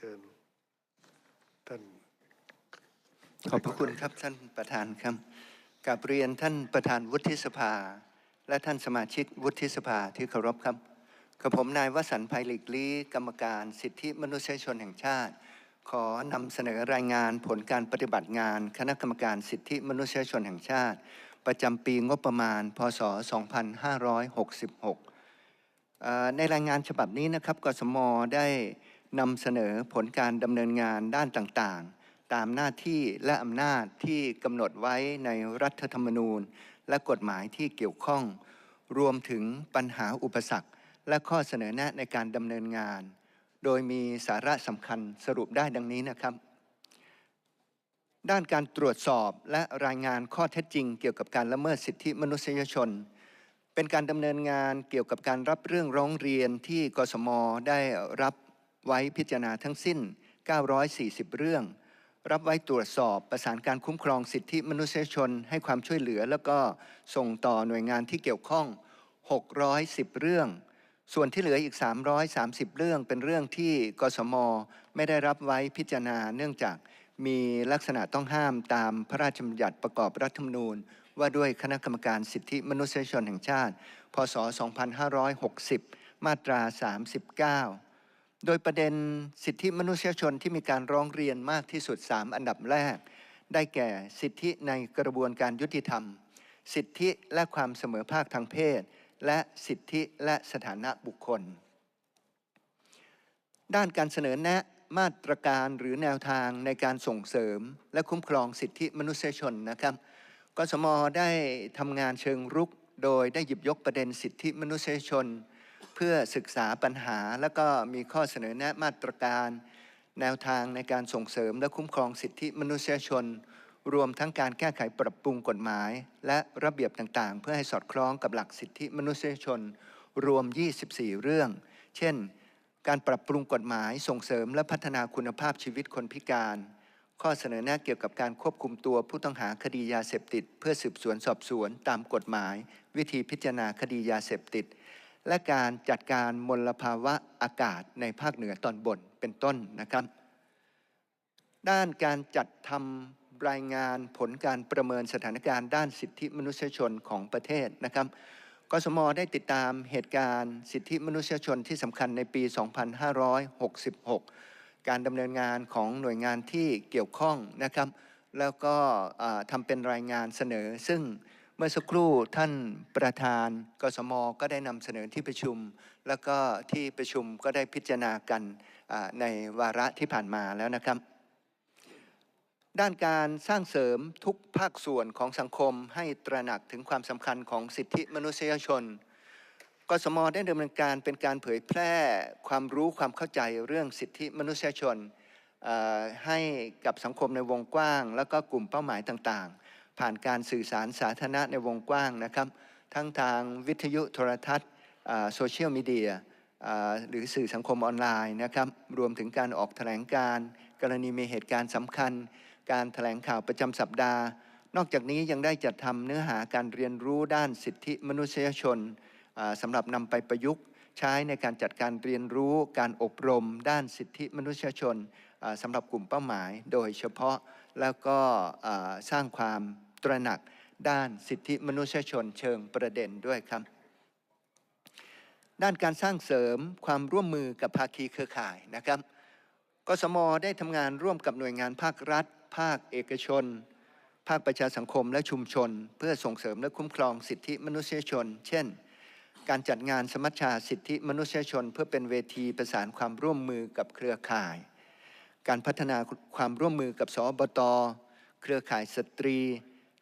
เชิญท่านขอบพระคุณครับท่านประธานครับกราบเรียนท่านประธานวุฒิสภา และท่านสมาชิกวุฒิสภาที่เคารพครับกับผมนายวสันต์ไพลิกลี้กรรมการสิทธิมนุษยชนแห่งชาติ ขอนำเสนอรายงานผลการปฏิบัติงาน คณะกรรมการสิทธิมนุษยชนแห่งชาติ ประจำปีงบประมาณ พศ 2566 ในรายงานฉบับนี้นะครับกสมได้ นำเสนอผลการดำเนินงานด้านต่างๆ ตามหน้าที่และอำนาจที่กำหนดไว้ในรัฐธรรมนูญ และกฎหมายที่เกี่ยวข้อง รวมถึงปัญหาอุปสรรค และข้อเสนอแนะในการดำเนินงาน โดยมีสาระสำคัญสรุปได้ดังนี้นะครับ ด้านการตรวจสอบและรายงานข้อเท็จจริง เกี่ยวกับการละเมิดสิทธิมนุษยชนเป็นการดำเนินงานเกี่ยวกับการรับเรื่องร้องเรียนที่กสมได้รับ ไว้พิจารณาทั้งสิ้น 940 เรื่อง รับไว้ตรวจสอบประสานการคุ้มครองสิทธิมนุษยชนให้ความช่วยเหลือ แล้วก็ส่งต่อหน่วยงานที่เกี่ยวข้อง 610 เรื่อง ส่วนที่เหลืออีก 330 เรื่องเป็นเรื่องที่กสมไม่ได้รับไว้พิจารณา เนื่องจากมีลักษณะต้องห้ามตามพระราชบัญญัติประกอบรัฐธรรมนูญ ว่าด้วยคณะกรรมการสิทธิมนุษยชนแห่งชาติ พศ 2560 มาตรา 39 โดยประเด็นสิทธิมนุษยชนที่มีการร้องเรียนมากที่สุด 3 อันดับแรก ได้แก่สิทธิในกระบวนการยุติธรรม สิทธิและความเสมอภาคทางเพศ และสิทธิและสถานะบุคคล ด้านการเสนอแนะมาตรการหรือแนวทางในการส่งเสริม และคุ้มครองสิทธิมนุษยชนนะครับกสมได้ทำงานเชิงรุก โดยได้หยิบยกประเด็นสิทธิมนุษยชน เพื่อศึกษาปัญหา และก็มีข้อเสนอแนะมาตรการ แนวทางในการส่งเสริมและคุ้มครองสิทธิมนุษยชน รวมทั้งการแก้ไขปรับปรุงกฎหมาย และระเบียบต่างๆ เพื่อให้สอดคล้องกับหลักสิทธิมนุษยชน รวม 24 เรื่อง เช่น การปรับปรุงกฎหมายส่งเสริมและพัฒนาคุณภาพชีวิตคนพิการข้อเสนอแนะเกี่ยวกับการควบคุมตัวผู้ต้องหาคดียาเสพติด เพื่อสืบสวนสอบสวนตามกฎหมาย วิธีพิจารณาคดียาเสพติด และการจัดการมลภาวะอากาศในภาคเหนือตอนบนเป็นต้นนะครับ ด้านการจัดทำรายงานผลการประเมินสถานการณ์ด้านสิทธิมนุษยชนของประเทศนะครับกสมได้ติดตามเหตุการณ์สิทธิมนุษยชนที่สำคัญในปี 2566 การดำเนินงานของหน่วยงานที่เกี่ยวข้องนะครับ แล้วก็ทำเป็นรายงานเสนอซึ่ง เมื่อสักครู่ท่านประธานกสมก็ได้นำเสนอที่ประชุม แล้วก็ที่ประชุมก็ได้พิจารณากันในวาระที่ผ่านมาแล้วนะครับ ด้านการสร้างเสริมทุกภาคส่วนของสังคมให้ตระหนักถึงความสำคัญของสิทธิมนุษยชนกสมได้ดำเนินการเป็นการเผยแพร่ความรู้ความเข้าใจเรื่องสิทธิมนุษยชนให้กับสังคมในวงกว้าง แล้วก็กลุ่มเป้าหมายต่างๆ ผ่านการสื่อสารสาธารณะในวงกว้างนะครับ ทั้งทางวิทยุโทรทัศน์โซเชียลมีเดียหรือสื่อสังคมออนไลน์นะครับรวมถึงการออกแถลงการ กรณีมีเหตุการณ์สำคัญ การแถลงข่าวประจำสัปดาห์ นอกจากนี้ยังได้จัดทำเนื้อหาการเรียนรู้ด้านสิทธิมนุษยชนสำหรับนำไปประยุกต์ ใช้ในการจัดการเรียนรู้การอบรม ด้านสิทธิมนุษยชนสำหรับกลุ่มเป้าหมาย โดยเฉพาะแล้วก็สร้างความ ตระหนักด้านสิทธิมนุษยชนเชิงประเด็นด้วยครับ ด้านการสร้างเสริมความร่วมมือกับภาคีเครือข่ายนะครับกสมได้ทำงานร่วมกับหน่วยงานภาครัฐ ภาคเอกชน ภาคประชาสังคมและชุมชน เพื่อส่งเสริมและคุ้มครองสิทธิมนุษยชน เช่น การจัดงานสมัชชาสิทธิมนุษยชน เพื่อเป็นเวทีประสานความร่วมมือกับเครือข่าย การพัฒนาความร่วมมือกับสอบต เครือข่ายสตรี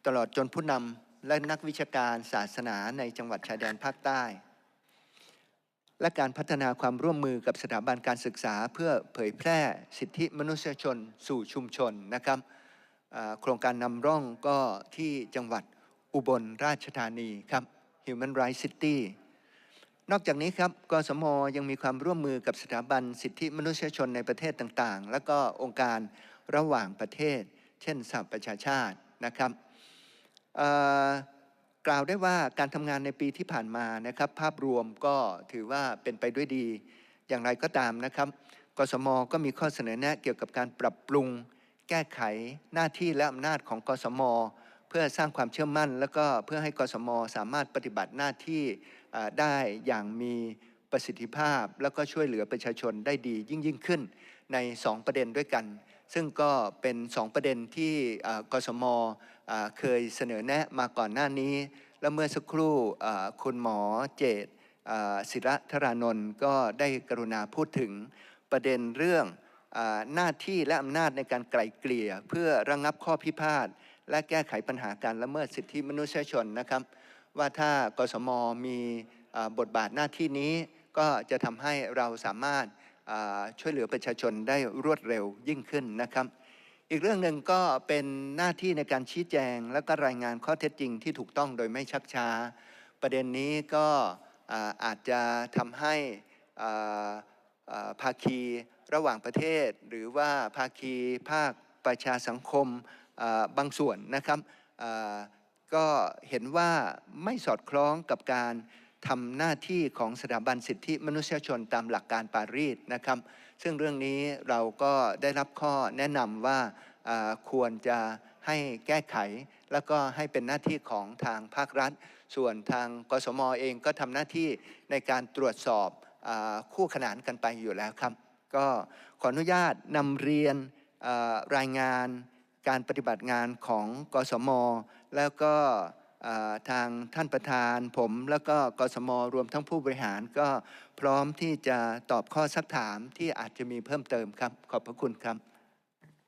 ตลอดจนผู้นำและนักวิชาการศาสนาในจังหวัดชายแดนภาคใต้ และการพัฒนาความร่วมมือกับสถาบันการศึกษา เพื่อเผยแพร่สิทธิมนุษยชนสู่ชุมชนนะครับโครงการนำร่องก็ที่จังหวัดอุบลราชธานีครับ Human Rights City นอกจากนี้ครับ กสมยังมีความร่วมมือกับสถาบันสิทธิมนุษยชนในประเทศต่างๆ และก็องค์การระหว่างประเทศ เช่นสหประชาชาตินะครับ กล่าวได้ว่าการทำงานในปีที่ผ่านมานะครับ ภาพรวมก็ถือว่าเป็นไปด้วยดี อย่างไรก็ตามนะครับกสมก็มีข้อเสนอแนะเกี่ยวกับการปรับปรุง แก้ไขหน้าที่และอำนาจของกสม เพื่อสร้างความเชื่อมั่น แล้วก็เพื่อให้กสมสามารถปฏิบัติหน้าที่ได้อย่างมีประสิทธิภาพ แล้วก็ช่วยเหลือประชาชนได้ดียิ่งยิ่งขึ้นใน 2 ประเด็นด้วยกัน ซึ่งก็เป็น 2 ประเด็นที่กสมเคยเสนอแนะมาก่อนหน้านี้ แล้วเมื่อสักครู่คุณหมอเจตศิระธรานนท์ก็ได้กรุณาพูดถึงประเด็นเรื่องอหน้าที่และอำนาจในการไกล่เกลี่ย เพื่อระงงับข้อพิพาทและแก้ไขปัญหาการละเมิดสิทธิมนุษยชนนะครับ ว่าถ้ากสมมีบทบาทหน้าที่นี้ก็จะทำให้เราสามารถ ช่วยเหลือประชาชนได้รวดเร็วยิ่งขึ้นนะครับ อีกเรื่องหนึ่งก็เป็นหน้าที่ในการชี้แจง และก็รายงานข้อเท็จจริงที่ถูกต้องโดยไม่ชักช้า ประเด็นนี้ก็อาจจะทำให้ภาคีระหว่างประเทศ หรือว่าภาคีภาคประชาสังคมบางส่วนนะครับก็เห็นว่าไม่สอดคล้องกับการ ทำหน้าที่ของสถาบันสิทธิมนุษยชนตามหลักการปารีสนะครับ ซึ่งเรื่องนี้เราก็ได้รับข้อแนะนำว่าควรจะให้แก้ไข แล้วก็ให้เป็นหน้าที่ของทางภาครัฐ ส่วนทางกสมเองก็ทำหน้าที่ในการตรวจสอบอคู่ขนานกันไปอยู่แล้วครับ ก็ขออนุญาตนำเรียนรายงานการปฏิบัติงานของกสม แล้วก็ ทางท่านประธานผมแล้วก็กสมรวมทั้งผู้บริหารก็พร้อมที่จะตอบข้อสักถามที่อาจจะมีเพิ่มเติมครับ ขอบพระคุณครับ